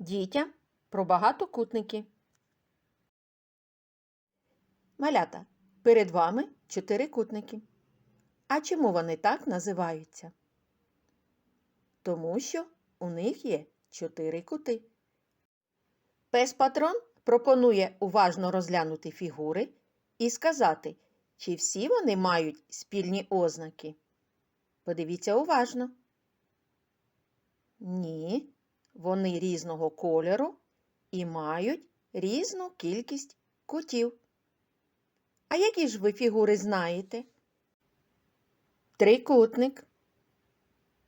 Дітям про багатокутники. Малята, перед вами чотирикутники. А чому вони так називаються? Тому що у них є чотири кути. Пес Патрон пропонує уважно розглянути фігури і сказати, чи всі вони мають спільні ознаки. Подивіться уважно. Ні, вони різного кольору і мають різну кількість кутів. А які ж ви фігури знаєте? Трикутник,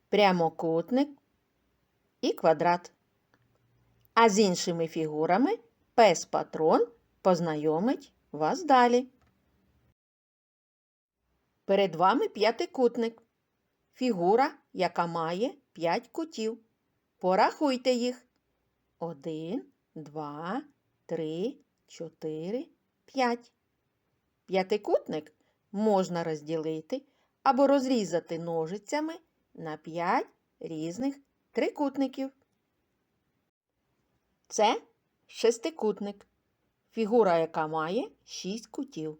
прямокутник і квадрат. А з іншими фігурами пес Патрон познайомить вас далі. Перед вами п'ятикутник. Фігура, яка має п'ять кутів. Порахуйте їх. Один, два, три, чотири, п'ять. П'ятикутник можна розділити або розрізати ножицями на п'ять різних трикутників. Це шестикутник. Фігура, яка має шість кутів.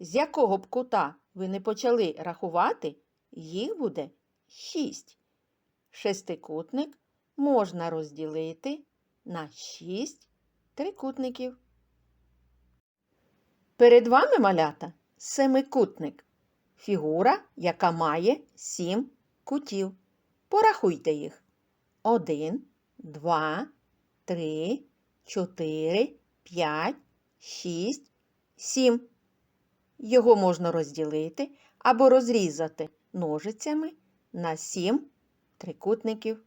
З якого б кута ви не почали рахувати, їх буде шість. Шестикутник можна розділити на шість трикутників. Перед вами малята семикутник. Фігура, яка має сім кутів. Порахуйте їх. Один, два, три, чотири, п'ять, шість, сім. Його можна розділити або розрізати ножицями на сім трикутників.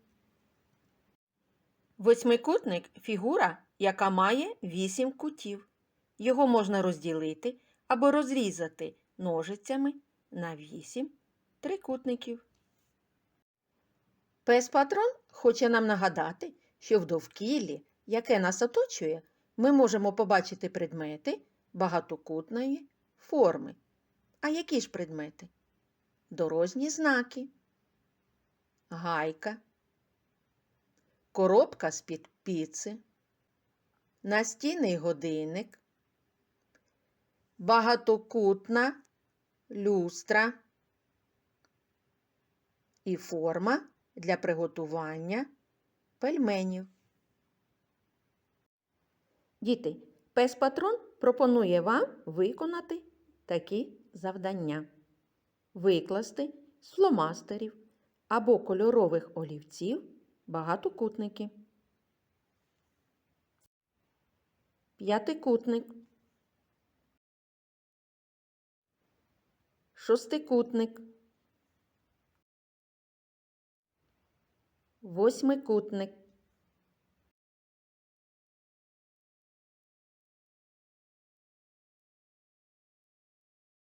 Восьмикутник фігура, яка має вісім кутів. Його можна розділити або розрізати ножицями на вісім трикутників. Пес Патрон хоче нам нагадати, що в довкіллі, яке нас оточує, ми можемо побачити предмети багатокутної форми. А які ж предмети? Дорожні знаки, гайка, коробка з-під піци, настінний годинник, багатокутна люстра і форма для приготування пельменів. Діти, пес Патрон пропонує вам виконати такі завдання: викласти з фломастерів або кольорових олівців багатокутники. П'ятикутник. Шостикутник. Восьмикутник.